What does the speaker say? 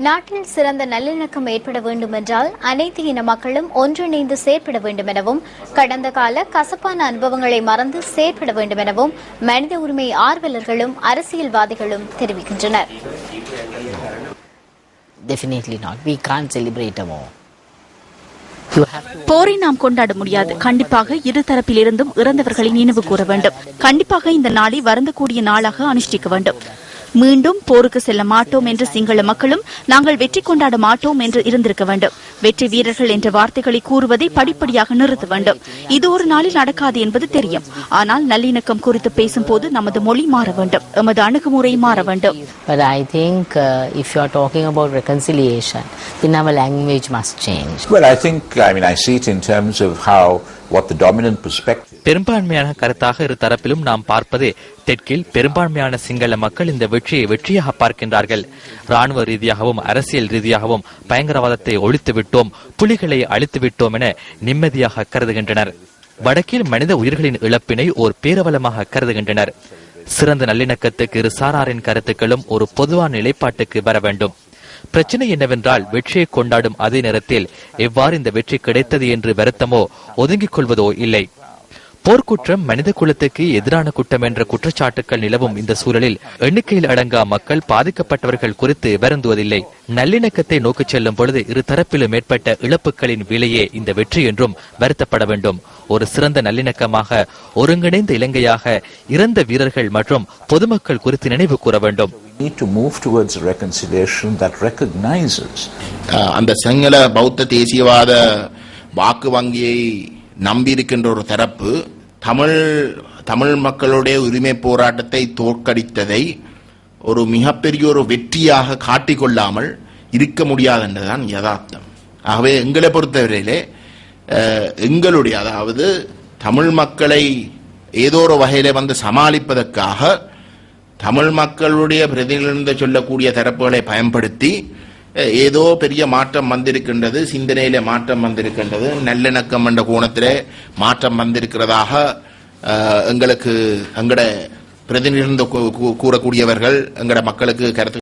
நாட்டில் சிறந்த நல்லிணக்கம் ஏற்பட வேண்டும் என்றால் அனைத்து இன மக்களும் ஒன்றிணைந்து செயற்பட வேண்டும் எனவும் கடந்த கால கசப்பான அனுபவங்களை மறந்து செயற்பட வேண்டும் எனவும் மனித உரிமை ஆர்வலர்களும் அரசியல்வாதிகளும் தெரிவிக்கின்றனர் Definitely not. We can't celebrate a war. போரை நாம் கொண்டாட முடியாது கண்டிப்பாக இரு தரப்பிலிருந்தும் இறந்தவர்களை நினைவு கூற வேண்டும் கண்டிப்பாக இந்த நாளை வருந்தக்கூடிய நாளாக அனுஷ்டிக்க வேண்டும் மீண்டும் போருக்கு செல்ல மாட்டோம் என்று சிங்கள மக்களும் நாங்கள் வெற்றி கொண்டாட மாட்டோம் என்று இருந்திருக்க வேண்டும். வெற்றி வீரர்கள் என்ற வார்த்தைகளை கூறுவதை படிப்படியாக நிறுத்த வேண்டும். இது ஒரு நாளில் நடக்காது என்பது தெரியும். ஆனால் நல்லிணக்கம் குறித்து பேசும்போது நமது மொழி மாற வேண்டும். எமது அணுகுமுறை மாற வேண்டும். But I think uh, if you are talking about reconciliation, then our language must change. Well, I think, I mean, I see it in terms of how, பெரும்பான்மையான கருத்தாக இரு தரப்பிலும் நாம் பார்ப்பது தெற்கில் பெரும்பான்மையான சிங்கள மக்கள் இந்த வெற்றியை வெற்றியாக பார்க்கின்றார்கள். ராணுவ ரீதியாகவும் அரசியல் ரீதியாகவும் பயங்கரவாதத்தை ஒழித்து விட்டோம் புலிகளை அழித்து விட்டோம் என நிம்மதியாக கருதுகின்றனர். வடக்கில் மனித உயிர்களின் இழப்பினை ஓர் பேரவலமாக கருதுகின்றனர். சிறந்த நல்லிணக்கத்துக்கு இரு சாராரின் கருத்துக்களும் ஒரு பொதுவான நிலைப்பாட்டுக்கு வர வேண்டும். பிரச்சனை என்னவென்றால் வெற்றியை கொண்டாடும் அதே நேரத்தில் எவ்வாறு இந்த வெற்றி கிடைத்தது என்று வருத்தமோ ஒதுங்கிக் கொள்வதோ இல்லை. போர்க்குற்றம் மனித குலத்துக்கு எதிரான குற்றம் என்ற குற்றச்சாட்டுகள் நிலவும் இந்த சூழலில் எண்ணிக்கையில் அடங்கா மக்கள் பாதிக்கப்பட்டவர்கள் குறித்து வருந்துவதில்லை. நல்லிணக்கத்தை நோக்கிச் செல்லும் பொழுது இரு தரப்பிலும் ஏற்பட்ட இழப்புகளின் விலையே இந்த வெற்றி என்றும் வருத்தப்பட வேண்டும். ஒரு சிறந்த நல்லிணக்கமாக ஒருங்கிணைந்த இலங்கையாக இறந்த வீரர்கள் மற்றும் பொதுமக்கள் குறித்து நினைவு கூற வேண்டும். We need to move towards a reconciliation that recognizes அஹ் அந்த சிங்கள பௌத்த தேசியவாத வாக்கு வங்கியை நம்பியிருக்கின்ற ஒரு தரப்பு தமிழ் தமிழ் மக்களுடைய உரிமை போராட்டத்தை தோற்கடித்ததை ஒரு மிகப்பெரிய ஒரு வெற்றியாக காட்டிக்கொள்ளாமல் இருக்க முடியாது என்றுதான் யதார்த்தம். ஆகவே எங்களை பொறுத்தவரையிலே எங்களுடைய அதாவது தமிழ் மக்களை ஏதோ ஒரு வகையில் வந்து சமாளிப்பதற்காக தமிழ் மக்களுடைய பிரதிநிதிகளிருந்து சொல்லக்கூடிய தரப்புகளை பயன்படுத்தி ஏதோ பெரிய மாற்றம் வந்திருக்கின்றது சிந்தனையில மாற்றம் வந்திருக்கின்றது. நல்லிணக்கம் என்ற கோணத்திலே மாற்றம் வந்திருக்கிறதாக எங்களுக்கு எங்கட பிரதிநிதி கூ- கூறக்கூடியவர்கள் எங்கட மக்களுக்கு கருத்து